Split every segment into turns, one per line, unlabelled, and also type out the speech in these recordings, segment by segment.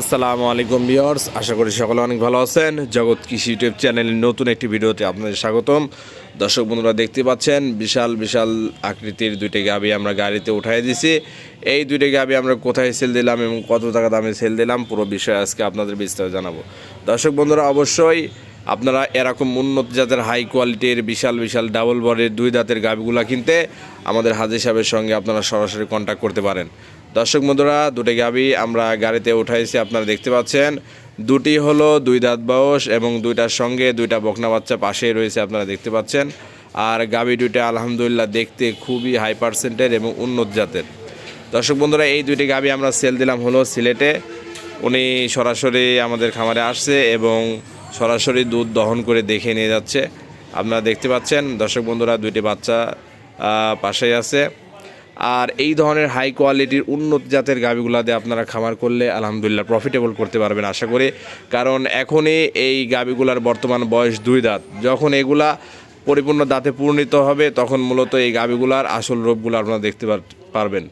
আসসালামু আলাইকুম বিয়ার্স আশা করি সকলে অনেক ভালো আছেন। জগৎ কৃষি ইউটিউব চ্যানেলের নতুন একটি ভিডিওতে আপনাদের স্বাগতম। দর্শক বন্ধুরা, দেখতে পাচ্ছেন বিশাল বিশাল আকৃতির দুইটি গাবি আমরা গাড়িতে উঠাই দিছি। এই দুইটি গাবি আমরা কোথায় সেল দিলাম এবং কত টাকা দামে সেল দিলাম পুরো বিষয় আজকে আপনাদের বিস্তারিত জানাব। দর্শক বন্ধুরা, অবশ্যই আপনারা এরকম উন্নত জাতের হাই কোয়ালিটির বিশাল বিশাল ডাবল বডির দুই দাঁতের গাবিগুলো কিনতে আমাদের হাজির সাহেবের সঙ্গে আপনারা সরাসরি কন্ট্যাক্ট করতে পারেন। দর্শক বন্ধুরা, দুটি গাবি আমরা গাড়িতে উঠাইছি, আপনারা দেখতে পাচ্ছেন। দুটি হলো দুই দাঁত বয়স এবং দুইটার সঙ্গে দুইটা বকনা বাচ্চা পাশেই রয়েছে, আপনারা দেখতে পাচ্ছেন। আর গাবি দুইটা আলহামদুলিল্লাহ দেখতে খুবই হাই পার্সেন্টের এবং উন্নত জাতের। দর্শক বন্ধুরা, এই দুইটি গাবি আমরা সেল দিলাম হলো সিলেটে। উনি সরাসরি আমাদের খামারে আসছে এবং সরাসরি দুধ দহন করে দেখে নিয়ে যাচ্ছে। আপনারা দেখতে পাচ্ছেন, দর্শক বন্ধুরা, দুইটি বাচ্চা পাশেই আছে। আর এই ধরনের হাই কোয়ালিটির উন্নত জাতের গাভিগুলা দিয়ে আপনারা খামার করলে আলহামদুলিল্লাহ প্রফিটেবল করতে পারবেন, আশা করি। কারণ এখনই এই গাভিগুলার বর্তমান বয়স দুই দাঁত। যখন এগুলা পরিপূর্ণ দাঁতে পূর্ণিত হবে, তখন মূলত এই গাভিগুলার আসল রূপগুলো আপনারা দেখতে পার- পারবেন।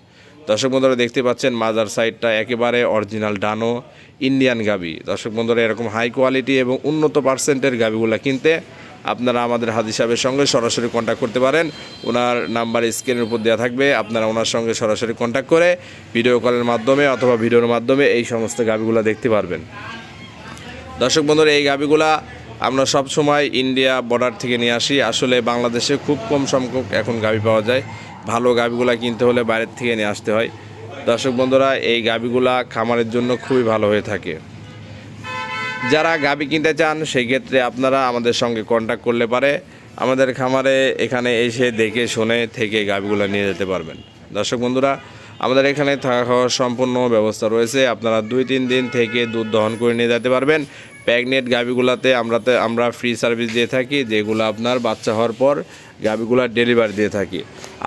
দর্শক বন্ধুরা, দেখতে পাচ্ছেন মাজার সাইডটা একেবারে অরিজিনাল ডানো ইন্ডিয়ান গাবি দর্শক বন্ধুরা, এরকম হাই কোয়ালিটি এবং উন্নত পার্সেন্টের গাবিগুলো কিনতে আপনারা আমাদের হাজি সাহেবের সঙ্গে সরাসরি কন্ট্যাক্ট করতে পারেন। ওনার নাম্বার স্ক্রিনের উপর দেওয়া থাকবে। আপনারা ওনার সঙ্গে সরাসরি কন্ট্যাক্ট করে ভিডিও কলের মাধ্যমে অথবা ভিডিওর মাধ্যমে এই সমস্ত গাবিগুলো দেখতে পারবেন। দর্শক বন্ধুরা, এই গাবিগুলা আমরা সব সময় ইন্ডিয়া বর্ডার থেকে নিয়ে আসি। আসলে বাংলাদেশে খুব কম সংখ্যক এখন গাবি পাওয়া যায়। ভালো গাবিগুলা কিনতে হলে বাইরের থেকে নিয়ে আসতে হয়। দর্শক বন্ধুরা, এই গাবিগুলা খামারের জন্য খুবই ভালো হয়ে থাকে। যারা গাবি কিনতে চান, সেই ক্ষেত্রে আপনারা আমাদের সঙ্গে কন্ট্যাক্ট করলে পারে। আমাদের খামারে এখানে এসে দেখে শুনে থেকে গাবিগুলো নিয়ে যেতে পারবেন। দর্শক বন্ধুরা, আমাদের এখানে থাকা খাওয়ার সম্পূর্ণ ব্যবস্থা রয়েছে। আপনারা দুই তিন দিন থেকে দুধ দহন করে নিয়ে যেতে পারবেন। প্যাগনেট গাবিগুলাতে আমরাতে, আমরা ফ্রি সার্ভিস দিয়ে থাকি, যেগুলো আপনার বাচ্চা হওয়ার পর গাবিগুলার ডেলিভারি দিয়ে থাকি।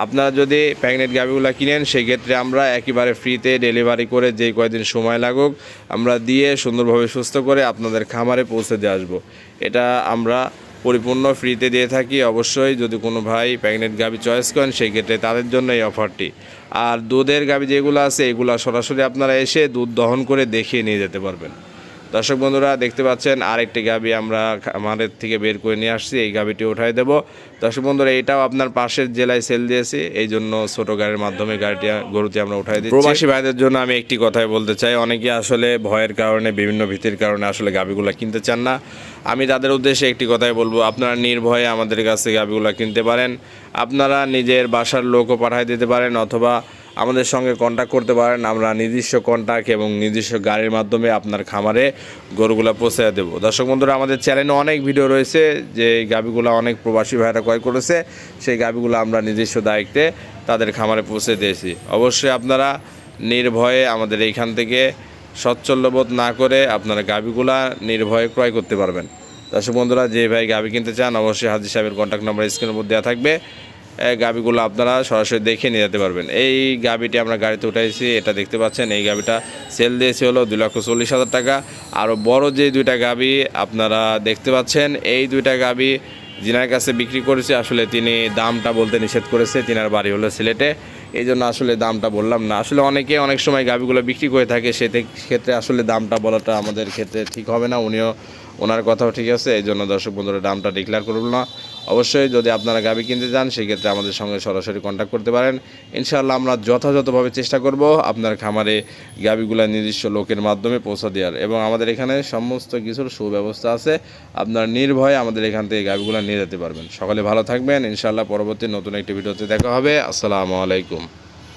আপনারা যদি প্যাগনেট গাবিগুলো কিনেন, সেক্ষেত্রে আমরা একেবারে ফ্রিতে ডেলিভারি করে যে কয়দিন সময় লাগুক, আমরা দিয়ে সুন্দরভাবে সুস্থ করে আপনাদের খামারে পৌঁছে দিয়ে আসব। এটা আমরা পরিপূর্ণ ফ্রিতে দিয়ে থাকি। অবশ্যই যদি কোনো ভাই প্যাগনেট গাবি চয়েস করেন সেই ক্ষেত্রে তাদের জন্য এই অফারটি আর দুধের গাবি যেগুলো আছে, এগুলো সরাসরি আপনারা এসে দুধ দহন করে দেখিয়ে নিয়ে যেতে পারবেন। দর্শক বন্ধুরা, দেখতে পাচ্ছেন, আরেকটি গাবি আমরা আমাদের থেকে বের করে নিয়ে আসছি, এই গাবিটি উঠাই দেব। দর্শক বন্ধুরা, এটাও আপনার পাশের জেলায় সেল দিয়েছি এই জন্য ছোট গাড়ির মাধ্যমে গাড়িটি গরুটি আমরা উঠাই দিচ্ছি। প্রবাসী ভাইদের জন্য আমি একটি কথাই বলতে চাই, অনেকে আসলে ভয়ের কারণে, বিভিন্ন ভীতির কারণে আসলে গাবিগুলো কিনতে চান না। আমি তাদের উদ্দেশ্যে একটি কথাই বলব, আপনারা নির্ভয়ে আমাদের কাছে গাবিগুলো কিনতে পারেন, আপনারা নিজের বাসার লোকও পাঠিয়ে দিতে পারেন, অথবা আমাদের সঙ্গে কন্ট্যাক্ট করতে পারেন। আমরা নিজস্ব কন্ট্যাক্ট এবং নির্দিষ্ট গাড়ির মাধ্যমে আপনার খামারে গরুগুলো পৌঁছে দেবো। দর্শক বন্ধুরা, আমাদের চ্যানেলে অনেক ভিডিও রয়েছে যে এই গাবিগুলো অনেক প্রবাসী ভাইরা ক্রয় করেছে। সেই গাবিগুলো আমরা নিজস্ব দায়িত্বে তাদের খামারে পৌঁছে দিয়েছি। অবশ্যই আপনারা নির্ভয়ে আমাদের এইখান থেকে সচ্ছল্যবোধ না করে আপনারা গাবিগুলা নির্ভয়ে ক্রয় করতে পারবেন। দর্শক বন্ধুরা, যে ভাই গাবি কিনতে চান, অবশ্যই হাজির সাহেবের কন্ট্যাক্ট নাম্বার স্ক্রিনের মধ্যে দেওয়া থাকবে। গাবিগুলো আপনারা সরাসরি দেখে নিয়ে যেতে পারবেন। এই গাবিটি আমরা গাড়িতে উঠাইছি, এটা দেখতে পাচ্ছেন, এই গাবিটা সেল দিয়েছি হলো দুই লক্ষ চল্লিশ হাজার টাকা। আরও বড় যে দুইটা গাবি আপনারা দেখতে পাচ্ছেন, এই দুইটা গাবি যিনার কাছে বিক্রি করেছে, আসলে তিনি দামটা বলতে নিষেধ করেছে, তিনার বাড়ি হলো সিলেটে। এই জন্য আসলে দামটা বললাম না। আসলে অনেকে অনেক সময় গাবিগুলো বিক্রি করে থাকে সেতে ক্ষেত্রে আসলে দামটা বলাটা আমাদের ক্ষেত্রে ঠিক হবে না, উনিও ওনার কথাও ঠিক আছে, এই জন্য দর্শক বন্ধুরা দামটা ডিক্লেয়ার করব না। অবশ্যই যদি আপনারা গাবি কিনতে চান, সেক্ষেত্রে আমাদের সঙ্গে সরাসরি কন্ট্যাক্ট করতে পারেন। ইনশাআল্লাহ আমরা যথাযথভাবে চেষ্টা করব আপনার খামারে গাবিগুলো নির্দিষ্ট লোকের মাধ্যমে পৌঁছা দেওয়ার। এবং আমাদের এখানে সমস্ত কিছুর সুব্যবস্থা আছে। আপনার নির্ভয়ে আমাদের এখান থেকে গাবিগুলো নিয়ে যেতে পারবেন। সকালে ভালো থাকবেন। ইনশাআল্লাহ পরবর্তী নতুন একটি ভিডিওতে দেখা হবে। আসসালামু আলাইকুম।